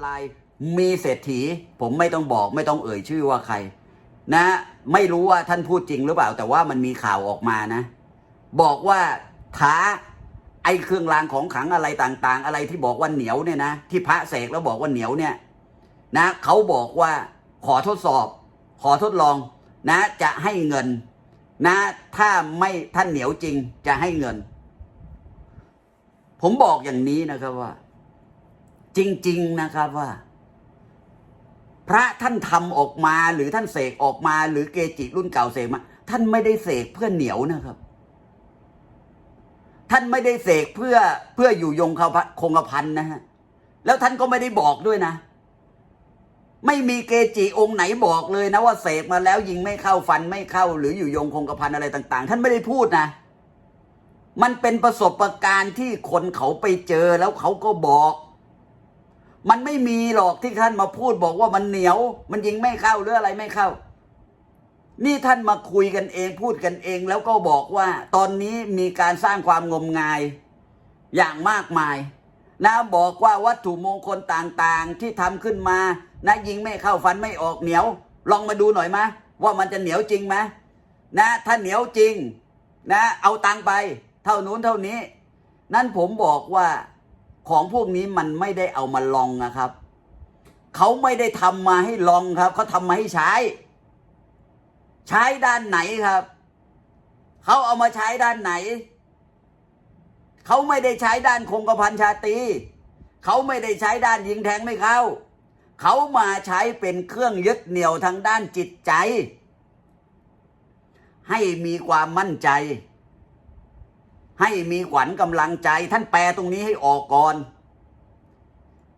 ไลน์มีเศรษฐี ผมไม่ต้องบอกไม่ต้องเอ่ยชื่อว่าใคร นะไม่รู้ว่าท่านพูดจริงหรือเปล่า แต่ว่ามันมีข่าวออกมานะ บอกว่าท้าไอ้เครื่องรางของขลังอะไรต่างๆ อะไรที่บอกว่าเหนียวเนี่ยนะที่พระเสกแล้วบอกว่าเหนียวเนี่ย นะเขาบอกว่าขอทดสอบ ขอทดลอง นะ จะให้เงิน นะ ถ้าไม่ท่านเหนียวจริงจะให้เงิน ผมบอกอย่างนี้นะครับว่า จริง ๆนะครับว่า พระท่านทำออกมาหรือท่านเสกออกมา หรือเกจิรุ่นเก่าเสกมา ท่านไม่ได้เสกเพื่อเหนียวนะครับ ท่านไม่ได้เสกเพื่อเพื่ออยู่ยงคงกระพันนะฮะแล้วท่านก็ไม่ได้บอกด้วยนะ ไม่มีเกจิองค์ไหนบอกเลยนะว่าเสกมาแล้วยิงไม่เข้าฟันไม่เข้า หรืออยู่ยงคงกระพันอะไรต่าง ๆ ท่านไม่ได้พูดนะมันเป็นประสบการณ์ที่คนเขาไปเจอแล้วเขาก็บอก มันไม่มีหรอกที่ท่านมาพูดบอกว่ามันเหนียว มันยิงไม่เข้าหรืออะไรไม่เข้า นี่ท่านมาคุยกันเองพูดกันเองแล้วก็บอกว่า ตอนนี้มีการสร้างความงมงายอย่างมากมาย นะบอกว่าวัตถุมงคลต่างๆที่ทำขึ้นมานะยิงไม่เข้าฟันไม่ออกเหนียว ลองมาดูหน่อยมะว่ามันจะเหนียวจริงไหมนะถ้าเหนียวจริง นะ เอาตังไป เท่านู้นเท่านี้ นั่นผมบอกว่า ของพวกนี้มันไม่ได้เอามาลองนะครับเขาไม่ได้ทำมาให้ลองครับเขาทำมาให้ใช้ ใช้ด้านไหนครับเขาเอามาใช้ด้านไหนเขาไม่ได้ใช้ด้านคงกระพันชาตีเขาไม่ได้ใช้ด้านยิงแทงไม่เข้าเขามาใช้เป็นเครื่องยึดเหนี่ยวทางด้านจิตใจ ให้มีความมั่นใจ ให้มีขวัญกำลังใจ ท่านแปลตรงนี้ให้ออกก่อน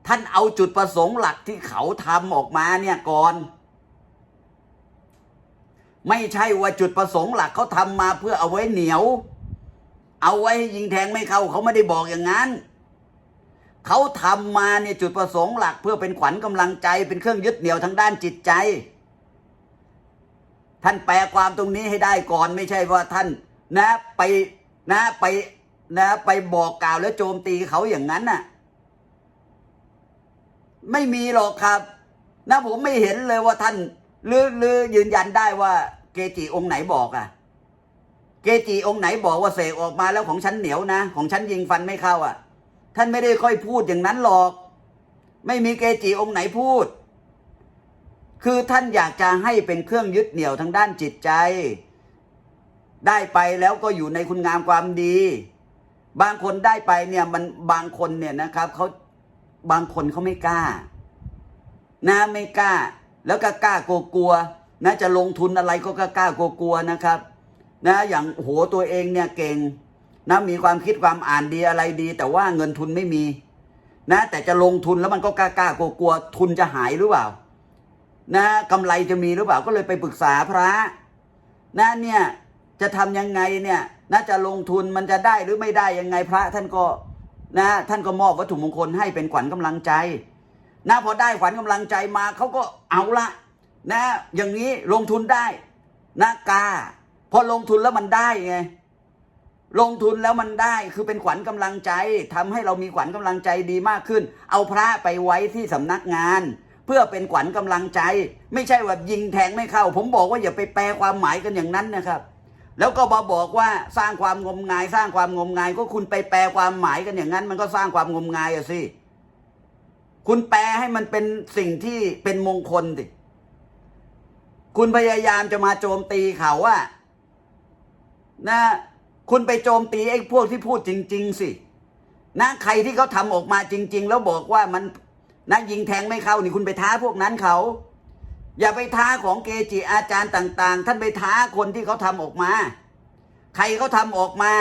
ท่านเอาจุดประสงค์หลักที่เขาทำออกมาเนี่ยก่อน ไม่ใช่ว่าจุดประสงค์หลักเขาทำมาเพื่อเอาไว้เหนียว เอาไว้ยิงแทงไม่เข้าเขาไม่ได้บอกอย่างนั้นเขาทำมาเนี่ยจุดประสงค์หลักเพื่อเป็นขวัญกำลังใจเป็นเครื่องยึดเหนี่ยวทางด้านจิตใจ ท่านแปลความตรงนี้ให้ได้ก่อนไม่ใช่ว่าท่านนะไป นะไปนะไปบอกกล่าวแล้วโจมตีเขาอย่างนั้นน่ะ ไม่มีหรอกครับ นะผมไม่เห็นเลยว่าท่านหรือหรือยืนยันได้ว่าเกจิองค์ไหนบอกอะเกจิองค์ไหนบอกว่าเสกออกมาแล้วของฉันเหนียวนะ ของฉันยิงฟันไม่เข้าอะ ท่านไม่ได้ค่อยพูดอย่างนั้นหรอก ไม่มีเกจิองค์ไหนพูด คือท่านอยากจะให้เป็นเครื่องยึดเหนี่ยวทางด้านจิตใจ ได้ไปแล้วก็อยู่ในคุณงามความดี บางคนได้ไปเนี่ยมันบางคนเนี่ยนะครับเขาบางคนเขาไม่กล้านะไม่กล้า แล้วก็กล้ากลัวกลัวนะจะลงทุนอะไรก็กล้ากลัวกลัวนะครับ นะอย่างโหตัวเองเนี่ยเก่งนะมีความคิดความอ่านดีอะไรดี แต่ว่าเงินทุนไม่มี นะ แต่จะลงทุนแล้วมันก็กล้ากล้ากลัวกลัวทุนจะหายหรือเปล่า นะกำไรจะมีหรือเปล่าก็เลยไปปรึกษาพระนะเนี่ย จะทำยังไงเนี่ยน่าจะลงทุนมันจะได้หรือไม่ได้ยังไงพระท่านก็นะท่านก็มอบวัตถุมงคลให้เป็นขวัญกำลังใจนะพอได้ขวัญกำลังใจมาเขาก็เอาละนะอย่างนี้ลงทุนได้นะกาพอลงทุนแล้วมันได้ไงลงทุนแล้วมันได้คือเป็นขวัญกำลังใจทำให้เรามีขวัญกำลังใจดีมากขึ้น เอาพระไปไว้ที่สำนักงาน เพื่อเป็นขวัญกำลังใจ ไม่ใช่ว่ายิงแทงไม่เข้า ผมบอกว่าอย่าไปแปลความหมายกันอย่างนั้นนะครับ แล้วก็มาบอกว่าสร้างความงมงาย สร้างความงมงาย ก็คุณไปแปลความหมายกันอย่างนั้น มันก็สร้างความงมงายอะสิคุณแปลให้มันเป็นสิ่งที่เป็นมงคลดิคุณพยายามจะมาโจมตีเขาว่านะ คุณไปโจมตีไอ้พวกที่พูดจริง ๆ สินะใครที่เขาทำออกมาจริง ๆ แล้วบอกว่ามันนะยิงแทงไม่เข้านี่คุณไปท้าพวกนั้นเขา อย่าไปท้าของเกจิอาจารย์ต่าง ๆ ท่านไปท้าคนที่เขาทำออกมา ใครเขาทำออกมา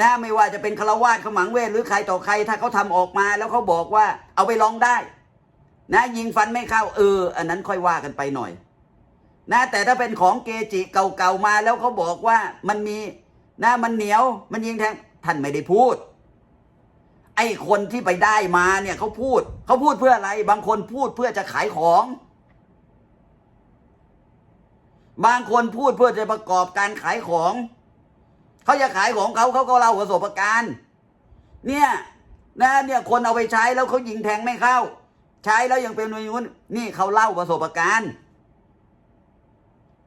นะไม่ว่าจะเป็นฆราวาสขมังเวทหรือใครต่อใครถ้าเขาทำออกมา แล้วเขาบอกว่า เอาไปลองได้ นะ ยิงฟันไม่เข้าเออ อันนั้นค่อยว่ากันไปหน่อย นะแต่ถ้าเป็นของเกจิเก่าๆมาแล้วเขาบอกว่ามันมีนะมันเหนียว มันยิงแทงท่านไม่ได้พูด ไอ้คนที่ไปได้มาเนี่ยเขาพูดเขาพูดเพื่ออะไร บางคนพูดเพื่อจะขายของ บางคนพูดเพื่อจะประกอบการขายของ เขาจะขายของเขาเขาก็เล่าประสบการณ์ เนี่ยนะเนี่ยคนเอาไปใช้แล้วเขายิงแทงไม่เข้า ใช้แล้วยังเป็นอย่นนี่เขาเล่าประสบการณ์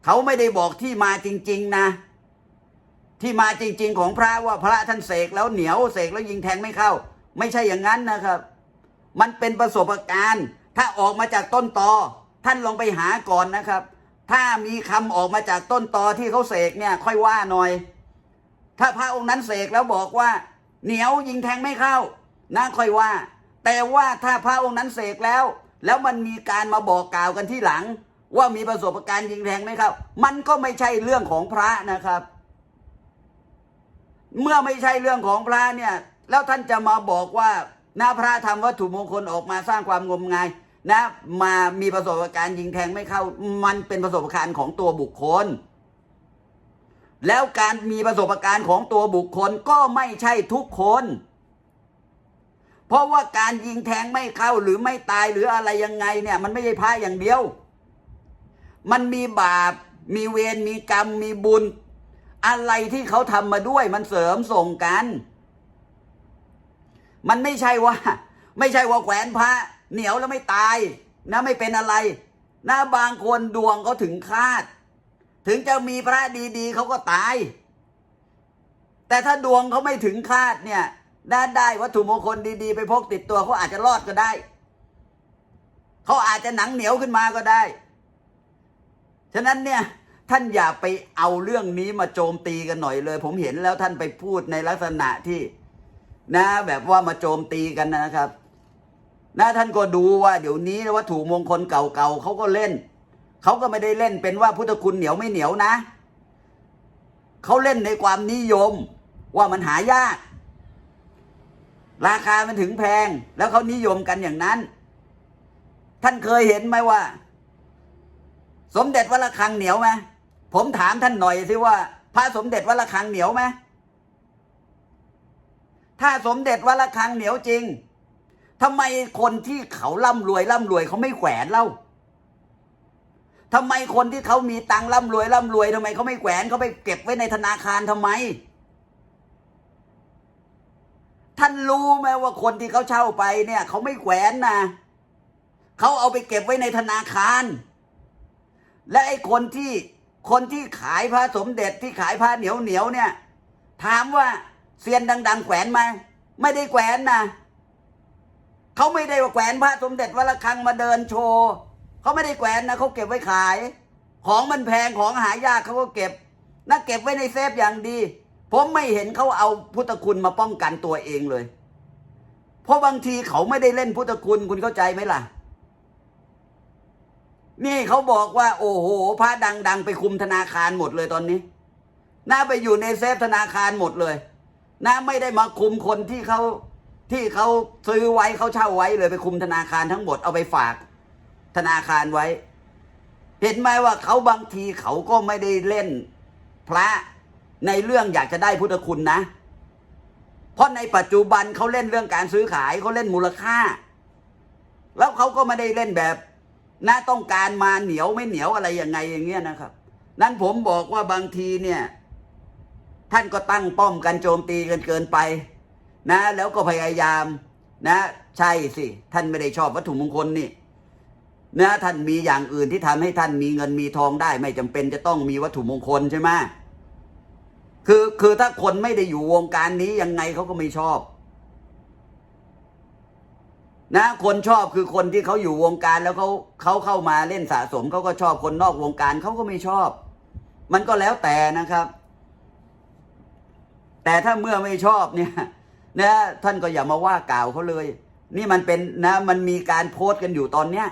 เขาไม่ได้บอกที่มาจริง ๆนะ ที่มาจริง ๆ ของพระว่าพระท่านเสกแล้วเหนียวเสกแล้วยิงแทงไม่เข้า ไม่ใช่อย่างนั้นนะครับ มันเป็นประสบการณ์ ถ้าออกมาจากต้นตอท่านลองไปหาก่อนนะครับ ถ้ามีคำออกมาจากต้นตอที่เขาเสกเนี่ย ค่อยว่าหน่อย ถ้าพระองค์นั้นเสกแล้วบอกว่า เหนียวยิงแทงไม่เข้านะค่อยว่า แต่ว่าถ้าพระองค์นั้นเสกแล้ว แล้วมันมีการมาบอกกล่าวกันที่หลัง ว่ามีประสบการณ์ยิงแทงไม่เข้ามันก็ไม่ใช่เรื่องของพระนะครับ เมื่อไม่ใช่เรื่องของพระเนี่ย แล้วท่านจะมาบอกว่านะพระทำวัตถุมงคลออกมาสร้างความงมงาย นะมามีประสบการณ์ยิงแทงไม่เข้า มันเป็นประสบการณ์ของตัวบุคคล แล้วการมีประสบการณ์ของตัวบุคคลก็ไม่ใช่ทุกคน เพราะว่าการยิงแทงไม่เข้าหรือไม่ตายหรืออะไรยังไงเนี่ย มันไม่ใช่พระอย่างเดียว มันมีบาป มีเวรมีกรรมมีบุญ อะไรที่เขาทำมาด้วยมันเสริมส่งกัน มันไม่ใช่ว่า ไม่ใช่ว่าแขวนพระ เหนียวแล้วไม่ตาย นะไม่เป็นอะไร นะบางคนดวงเขาถึงคาด ถึงจะมีพระดีๆเขาก็ตาย แต่ถ้าดวงเขาไม่ถึงคาดเนี่ยได้ได้วัตถุมงคลดีๆ ไปพกติดตัวเขาอาจจะรอดก็ได้เขาอาจจะหนังเหนียวขึ้นมาก็ได้ ฉะนั้นเนี่ยท่านอย่าไปเอาเรื่องนี้มาโจมตีกันหน่อยเลย ผมเห็นแล้วท่านไปพูดในลักษณะที่ นะ แบบว่ามาโจมตีกันนะครับ นะท่านก็ดูว่าเดี๋ยวนี้วัตถุมงคลเก่าๆเขาก็เล่น เขาก็ไม่ได้เล่นเป็นว่าพุทธคุณเหนียวไม่เหนียวนะ เขาเล่นในความนิยมว่ามันหายาก ราคามันถึงแพงแล้วเขานิยมกันอย่างนั้น ท่านเคยเห็นไหมว่า สมเด็จวัดระฆังเหนียวไหมผมถามท่านหน่อยสิว่า พระสมเด็จวัดระฆังเหนียวไหมถ้าสมเด็จวัดระฆังเหนียวจริง ทำไมคนที่เขาร่ำรวยร่ำรวยเขาไม่แขวนเล่าทำไมคนที่เขามีตังค์ร่ำรวยร่ำรวยทำไมเขาไม่แขวนเขาไปเก็บไว้ในธนาคารทำไม ท่านรู้ไหมว่าคนที่เขาเช่าไปเนี่ยเขาไม่แขวนนะเขาเอาไปเก็บไว้ในธนาคาร และไอ้คนที่คนที่ขายพระสมเด็จที่ขายพระเหนียวเหนียวเนี่ย ถามว่าเซียนดัง ๆ แขวนไหมไม่ได้แขวนนะ เขาไม่ได้ว่าแขวนพระสมเด็จวัดระฆังมาเดินโชว์เขาไม่ได้แขวนนะเขาเก็บไว้ขาย ของมันแพงของหายากเขาก็เก็บนะเก็บไว้ในเซฟอย่างดี ผมไม่เห็นเขาเอาพุทธคุณมาป้องกันตัวเองเลย เพราะบางทีเขาไม่ได้เล่นพุทธคุณคุณเข้าใจไหมล่ะ นี่เขาบอกว่า โอ้โหพระดัง ๆ ไปคุมธนาคารหมดเลยตอนนี้น่าไปอยู่ในเซฟธนาคารหมดเลยน่าไม่ได้มาคุมคนที่เขา ที่เขาซื้อไว้เขาเช่าไว้เลยไปคุมธนาคารทั้งหมดเอาไปฝาก ธนาคารไว้ เห็นไหมว่าเขาบางทีเขาก็ไม่ได้เล่น พระในเรื่องอยากจะได้พุทธคุณนะ เพราะในปัจจุบันเขาเล่นเรื่องการซื้อขายเขาเล่นมูลค่า แล้วเขาก็ไม่ได้เล่นแบบนะต้องการมาเหนียวไม่เหนียวอะไรยังไงอย่างเงี้ยนะครับ นั้นผมบอกว่าบางทีเนี่ย ท่านก็ตั้งป้อมกันโจมตีกันเกินไป นะ แล้วก็พยายามนะ ใช่สิ ท่านไม่ได้ชอบวัตถุมงคลนี่นะท่านมีอย่างอื่นที่ทำให้ท่านมีเงินมีทองได้ ไม่จำเป็นจะต้องมีวัตถุมงคลใช่ไหมคือคือถ้าคนไม่ได้อยู่วงการนี้ยังไงเขาก็ไม่ชอบ นะคนชอบคือคนที่เขาอยู่วงการแล้วเขาเขาเข้ามาเล่นสะสมเขาก็ชอบคนนอกวงการเขาก็ไม่ชอบ มันก็แล้วแต่นะครับ แต่ถ้าเมื่อไม่ชอบเนี่ย นะท่านก็อย่ามาว่ากล่าวเขาเลย นี่มันเป็นนะมันมีการโพสต์กันอยู่ตอนเนี้ย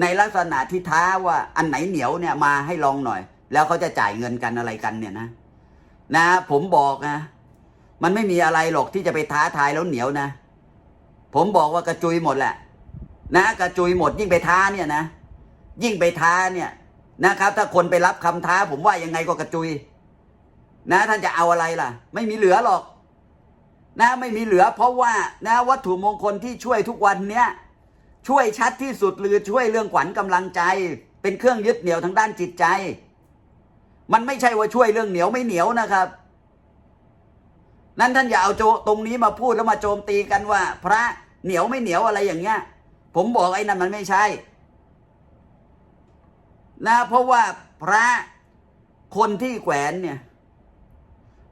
ในลักษณะที่ท้าว่าอันไหนเหนียวเนี่ยมาให้ลองหน่อย แล้วเขาจะจ่ายเงินกันอะไรกันเนี่ยนะ นะ ผมบอกนะ มันไม่มีอะไรหรอกที่จะไปท้าทายแล้วเหนียวนะ ผมบอกว่ากระจุยหมดแหละ นะกระจุยหมดยิ่งไปท้าเนี่ยนะ ยิ่งไปท้าเนี่ยนะครับ ถ้าคนไปรับคำท้า ผมว่ายังไงก็กระจุย นะ ท่านจะเอาอะไรล่ะ ไม่มีเหลือหรอก นะไม่มีเหลือ เพราะว่านะวัตถุมงคลที่ช่วยทุกวันเนี้ยช่วยชัดที่สุดหรือช่วยเรื่องขวัญกำลังใจ เป็นเครื่องยึดเหนี่ยวทางด้านจิตใจ มันไม่ใช่ว่าช่วยเรื่องเหนียวไม่เหนียวนะครับ นั้นท่านอย่าเอาโจตรงนี้มาพูดแล้วมาโจมตีกันว่า พระเหนียวไม่เหนียวอะไรอย่างเงี้ย ผมบอกไอ้นั่นมันไม่ใช่ นะ เพราะว่าพระคนที่แขวนเนี่ย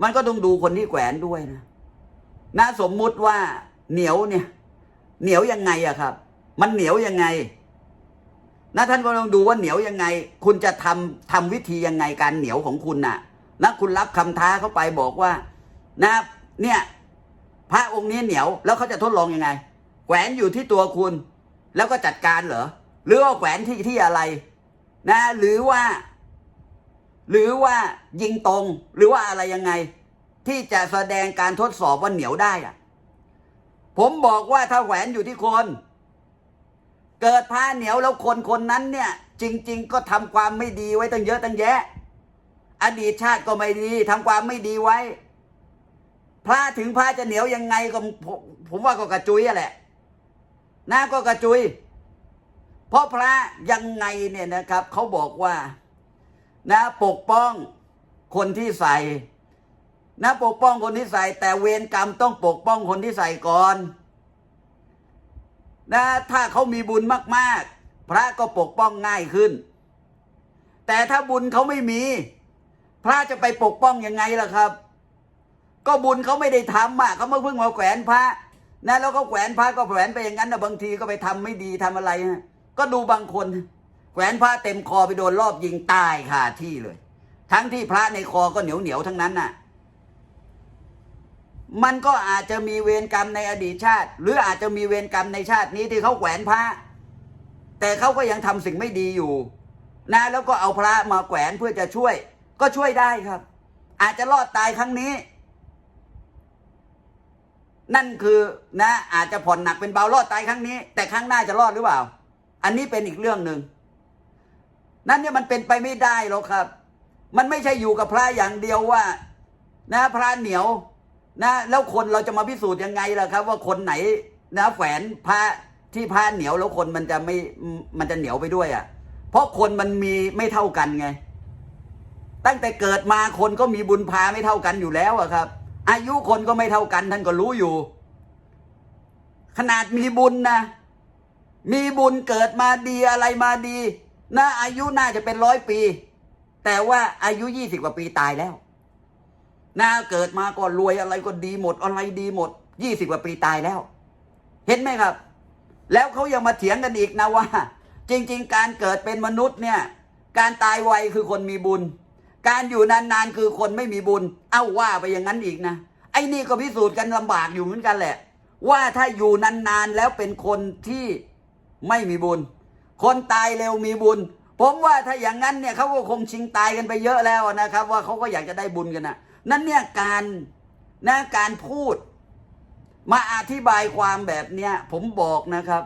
มันก็ต้องดูคนที่แขวนด้วยนะ นะสมมุติว่าเหนียวเนี่ย เหนียวยังไงอะครับ มันเหนียวยังไงนะท่านก็ต้องดูว่าเหนียวยังไง คุณจะทำทำวิธียังไงการเหนียวของคุณน่ะนะคุณรับคำท้าเข้าไปบอกว่า นะ เนี่ย พระองค์นี้เหนียวแล้วเขาจะทดลองยังไงแขวนอยู่ที่ตัวคุณ แล้วก็จัดการเหรอหรือว่าแขวนที่ที่อะไร นะ หรือว่า หรือว่ายิงตรงหรือว่าอะไรยังไง ที่จะแสดงการทดสอบว่าเหนียวได้อะผมบอกว่าถ้าแขวนอยู่ที่คน เกิดผ้าเหนียวแล้วคนคนนั้นเนี่ย จริง ๆ ก็ทำความไม่ดีไว้ตั้งเยอะตั้งแยะ อดีตชาติก็ไม่ดีทำความไม่ดีไว้ พระถึงพระจะเหนียวยังไงก็ผมผมว่าก็กระจุยอะแหละนะก็กระจุย เพราะพระยังไงเนี่ยนะครับเขาบอกว่านะปกป้องคนที่ใส่ นะปกป้องคนที่ใส่แต่เวรกรรมต้องปกป้องคนที่ใส่ก่อนนะถ้าเขามีบุญมาก ๆ พระก็ปกป้องง่ายขึ้น แต่ถ้าบุญเขาไม่มี พระจะไปปกป้องยังไงล่ะครับ ก็บุญเขาไม่ได้ทำอะเขามาเพิ่งมาแขวนพระนะแล้วก็แขวนพระก็แขวนไปอย่างนั้นนะบางทีก็ไปทำไม่ดีทำอะไรฮะก็ดูบางคน แขวนพระเต็มคอไปโดนรอบยิงตายคาที่เลย ทั้งที่พระในคอก็เหนียวเหนียวทั้งนั้นน่ะ มันก็อาจจะมีเวรกรรมในอดีตชาติ หรืออาจจะมีเวรกรรมในชาตินี้ที่เขาแขวนพระ แต่เขาก็ยังทำสิ่งไม่ดีอยู่ นะแล้วก็เอาพระมาแขวนเพื่อจะช่วย ก็ช่วยได้ครับ อาจจะรอดตายครั้งนี้ นั่นคือนะ อาจจะผ่อนหนักเป็นเบารอดตายครั้งนี้ แต่ครั้งหน้าจะรอดหรือเปล่า อันนี้เป็นอีกเรื่องหนึ่งนั่นเนี่ยมันเป็นไปไม่ได้หรอกครับ มันไม่ใช่อยู่กับพระอย่างเดียวว่า นะพระเหนียว นะแล้วคนเราจะมาพิสูจน์ยังไงล่ะครับ ว่าคนไหนนะแฝนพระที่พระเหนียวแล้วคนมันจะไม่มันจะเหนียวไปด้วยอะ เพราะคนมันมีไม่เท่ากันไง ตั้งแต่เกิดมาคนก็มีบุญพาไม่เท่ากันอยู่แล้วอะครับ อายุคนก็ไม่เท่ากันท่านก็รู้อยู่ ขนาดมีบุญนะมีบุญเกิดมาดีอะไรมาดีนะอายุน่าจะเป็นร้อยปี แต่ว่าอายุยี่สิบกว่าปีตายแล้ว นาเกิดมาก็รวยอะไรก็ดีหมดอะไรดีหมดยี่สิบกว่าปีตายแล้ว เห็นไหมครับ แล้วเขายังมาเถียงกันอีกนะว่า จริง ๆ การเกิดเป็นมนุษย์เนี่ยการตายไวคือคนมีบุญ การอยู่นานๆคือคนไม่มีบุญ เอ้าว่าไปอย่างนั้นอีกนะไอ้นี่ก็พิสูจน์กันลำบากอยู่เหมือนกันแหละ ว่าถ้าอยู่นานๆแล้วเป็นคนที่ไม่มีบุญ คนตายเร็วมีบุญ ผมว่าถ้าอย่างนั้นเนี่ยเขาก็คงชิงตายกันไปเยอะแล้วนะครับ ว่าเขาก็อยากจะได้บุญกันนะ นั่นเนี่ยการนะการพูด มาอธิบายความแบบเนี้ยผมบอกนะครับ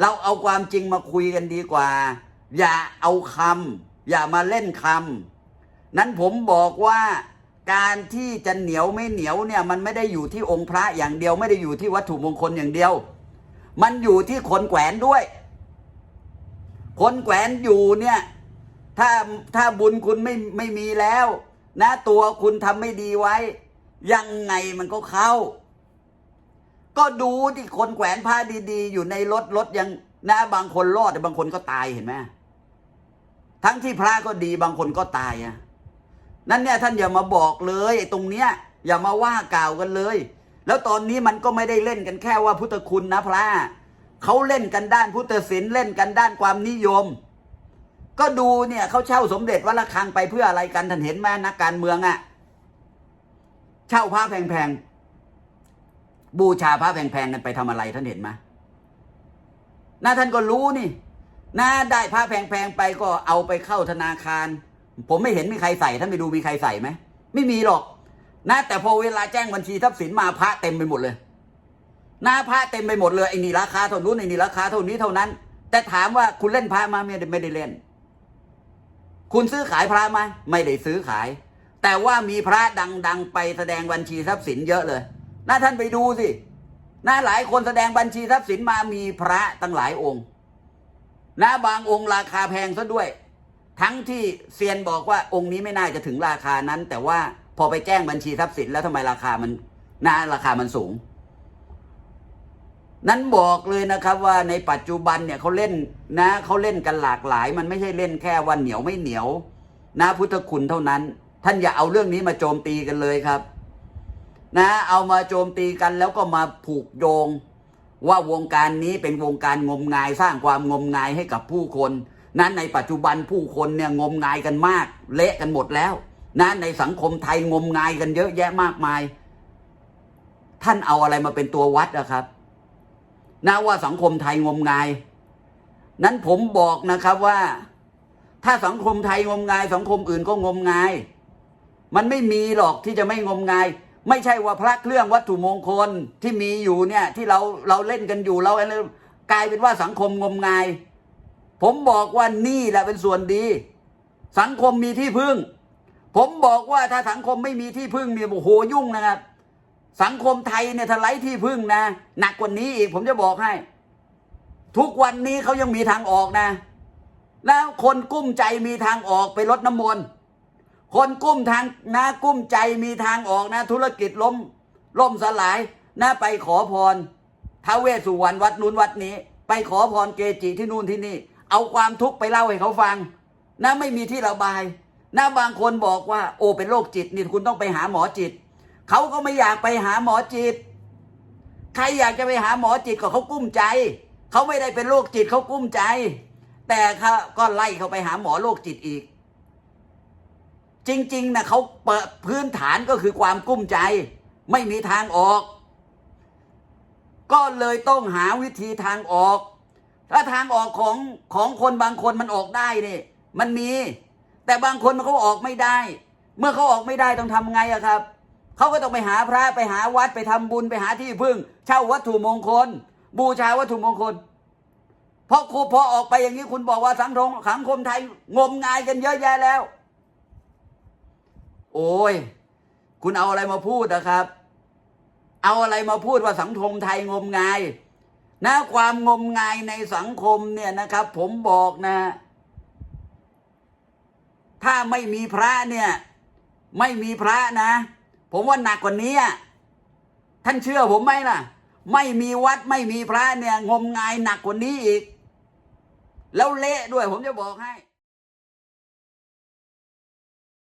เราเอาความจริงมาคุยกันดีกว่า อย่าเอาคำอย่ามาเล่นคำนั้นผมบอกว่าการที่จะเหนียวไม่เหนียวเนี่ยมันไม่ได้อยู่ที่องค์พระอย่างเดียว ไม่ได้อยู่ที่วัตถุมงคลอย่างเดียว มันอยู่ที่คนแขวนด้วย คนแขวนอยู่เนี่ยถ้าถ้าบุญคุณไม่ไม่มีแล้ว นะตัวคุณทำไม่ดีไว้ ยังไงมันก็เข้า ก็ดูที่คนแขวนผ้าดีๆ อยู่ในรถรถยังนะบางคนรอดแต่บางคนก็ตายเห็นไหมทั้งที่พระก็ดีบางคนก็ตายอะนั่นเนี่ยท่านอย่ามาบอกเลยไอ้ตรงเนี้ย อย่ามาว่ากล่าวกันเลย แล้วตอนนี้มันก็ไม่ได้เล่นกันแค่ว่าพุทธคุณนะพระเขาเล่นกันด้านพุทธศิลป์เล่นกันด้านความนิยม ก็ดูเนี่ยเขาเช่าสมเด็จวัดระฆังไปเพื่ออะไรกันท่านเห็นไหมนักการเมืองอะ่ะ เช่าพระแพงๆ บูชาพระแพงๆกันไปทำอะไรท่านเห็นไหมน้าท่านก็รู้นี่น้าได้พระแพงๆไปก็เอาไปเข้าธนาคาร ผมไม่เห็นมีใครใส่ท่านไปดูมีใครใส่ไหมไม่มีหรอก นะ แต่พอเวลาแจ้งบัญชีทรัพย์สินมาพระเต็มไปหมดเลยหน้าพระเต็มไปหมดเลยไอ้นี่ราคาเท่านู้นไอ้นี่ราคาเท่านี้เท่านั้น แต่ถามว่าคุณเล่นพระมาไม่ได้ไม่ได้เล่น คุณซื้อขายพระไหมไม่ได้ซื้อขาย แต่ว่ามีพระดัง ๆ ไปแสดงบัญชีทรัพย์สินเยอะเลยน่าท่านไปดูสิน่าหลายคนแสดงบัญชีทรัพย์สินมามีพระตั้งหลายองค์นะบางองค์ราคาแพงซะด้วย ทั้งที่เซียนบอกว่าองค์นี้ไม่น่าจะถึงราคานั้น แต่ว่าพอไปแจ้งบัญชีทรัพย์สินแล้วทำไมราคามันน่าราคามันสูง นั้นบอกเลยนะครับว่าในปัจจุบันเนี่ยเขาเล่นนะเขาเล่นกันหลากหลาย มันไม่ใช่เล่นแค่ว่าเหนียวไม่เหนียวนะพุทธคุณเท่านั้น ท่านอย่าเอาเรื่องนี้มาโจมตีกันเลยครับ นะเอามาโจมตีกันแล้วก็มาผูกโยง ว่าวงการนี้เป็นวงการงมงายสร้างความงมงายให้กับผู้คนนั้นในปัจจุบันผู้คนเนี่ยงมงายกันมาก เละกันหมดแล้วนะในสังคมไทยงมงายกันเยอะแยะมากมาย ท่านเอาอะไรมาเป็นตัววัดนะครับ นะว่าสังคมไทยงมงาย นั้นผมบอกนะครับว่า ถ้าสังคมไทยงมงาย สังคมอื่นก็งมงาย มันไม่มีหรอกที่จะไม่งมงาย ไม่ใช่ว่าพระเครื่องวัตถุมงคลที่มีอยู่เนี่ย ที่เราเราเล่นกันอยู่เราอะไรกลายเป็นว่าสังคมงมงาย ผมบอกว่านี่แหละเป็นส่วนดี สังคมมีที่พึ่ง ผมบอกว่าถ้าสังคมไม่มีที่พึ่งเนี่ยโอ้โหยุ่งนะครับ สังคมไทยเนี่ยถ้าไร้ที่พึ่งนะหนักกว่านี้อีกผมจะบอกให้ ทุกวันนี้เขายังมีทางออกนะ แล้วคนกุ้มใจมีทางออกไปลดน้ำมนต์คนกุ้มทางนะกุ้มใจมีทางออกนะ ธุรกิจล้มล่มสลายนะไปขอพรท้าเวสสุวรรณวัดนู้นวัดนี้ ไปขอพรเกจิที่นู่นที่นี่ เอาความทุกข์ไปเล่าให้เขาฟังนะไม่มีที่ระบายนะบางคนบอกว่า โอ้เป็นโรคจิตนี่คุณต้องไปหาหมอจิต เขาก็ไม่อยากไปหาหมอจิต ใครอยากจะไปหาหมอจิตก็เขากุ้มใจ เขาไม่ได้เป็นโรคจิตเขากุ้มใจ แต่เขาก็ไล่เขาไปหาหมอโรคจิตอีก จริงๆนะเขาเปิดพื้นฐานก็คือความกุ้มใจ ไม่มีทางออก ก็เลยต้องหาวิธีทางออก ถ้าทางออกของของคนบางคนมันออกได้นี่มันมี แต่บางคนมันเขาออกไม่ได้ เมื่อเขาออกไม่ได้ต้องทำไงอะครับ เขาก็ต้องไปหาพระไปหาวัดไปทำบุญไปหาที่พึ่ง เช่าวัตถุมงคล บูชาวัตถุมงคล เพราะครูพอออกไปอย่างนี้คุณบอกว่าสังคมสังคมไทยงมงายกันเยอะแยะแล้ว โอ้ย คุณเอาอะไรมาพูดนะครับ เอาอะไรมาพูดว่าสังคมไทยงมงายนะความงมงายในสังคมเนี่ยนะครับ ผมบอกนะ ถ้าไม่มีพระเนี่ย ไม่มีพระนะ ผมว่าหนักกว่านี้ท่านเชื่อผมไหมล่ะ ไม่มีวัดไม่มีพระเนี่ย งมงายหนักกว่านี้อีก แล้วเละด้วยผมจะบอกให้